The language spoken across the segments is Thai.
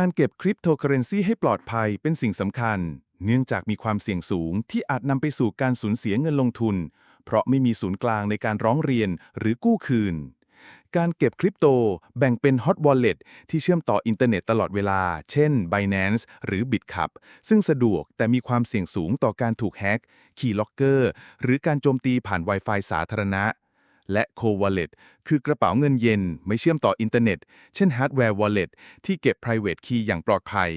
การเก็บคริปโตเคอเรนซีให้ปลอดภัยเป็นสิ่งสำคัญ เนื่องจากมีความเสี่ยงสูงที่อาจนำไปสู่การสูญเสียเงินลงทุน เพราะไม่มีศูนย์กลางในการร้องเรียนหรือกู้คืน การเก็บคริปโตแบ่งเป็น Hot Wallet ที่เชื่อมต่ออินเทอร์เน็ตตลอดเวลา เช่น Binance หรือ Bitcup ซึ่งสะดวกแต่มีความเสี่ยงสูงต่อการถูกแฮ็กคีย์ล็อกเกอร์หรือการโจมตีผ่าน Wi-Fi สาธารณะ และ Cold Wallet คือกระเป๋าเงินเย็น ไม่เชื่อมต่ออินเทอร์เน็ต เช่น Hardware Wallet ที่เก็บ Private Key อย่างปลอดภัย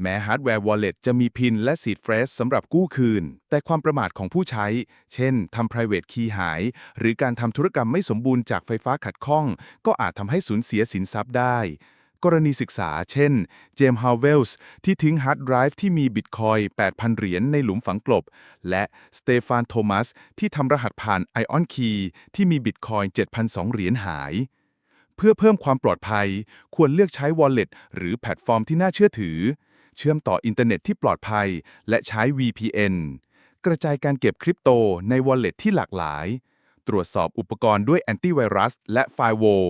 แม้ Hardware Wallet จะมีพินและ Seed Phrase สำหรับกู้คืน แต่ความประมาทของผู้ใช้ เช่นทำ Private Key หาย หรือการทำธุรกรรมไม่สมบูรณ์จากไฟฟ้าขัดข้อง ก็อาจทำให้สูญเสียสินทรัพย์ได้ กรณีศึกษา เช่น เจมส์ฮาวเวลส์ที่ทิ้งฮาร์ดไดรฟ์ที่มีบิตคอยน์8,000 เหรียญในหลุมฝังกลบ และสเตฟานโทมัสที่ทำรหัสผ่าน Ion Key ที่มีบิตคอยน์7,002เหรียญหาย เพื่อเพิ่มความปลอดภัย ควรเลือกใช้ Wallet หรือแพลตฟอร์มที่น่าเชื่อถือ เชื่อมต่ออินเทอร์เน็ตที่ปลอดภัย และใช้ VPN กระจายการเก็บคริปโตใน Wallet ที่หลากหลาย ตรวจสอบอุปกรณ์ด้วยแอนตี้ไวรัส และ Firewall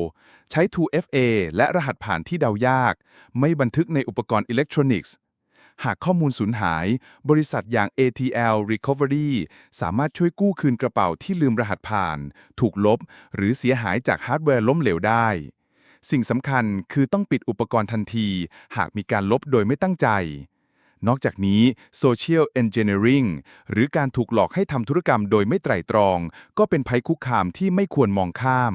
ใช้ 2FA และรหัสผ่านที่เดายาก ไม่บันทึกในอุปกรณ์อิเล็กทรอนิกส์ หากข้อมูลสูญหาย บริษัทอย่าง ATL Recovery สามารถช่วยกู้คืนกระเป๋าที่ลืมรหัสผ่าน ถูกลบ หรือเสียหายจากฮาร์ดแวร์ล้มเหลวได้ สิ่งสำคัญคือต้องปิดอุปกรณ์ทันที หากมีการลบโดยไม่ตั้งใจ นอกจากนี้ Social Engineering หรือการถูกหลอกให้ทำธุรกรรมโดยไม่ไตร่ตรอง ก็เป็นภัยคุกคามที่ไม่ควรมองข้าม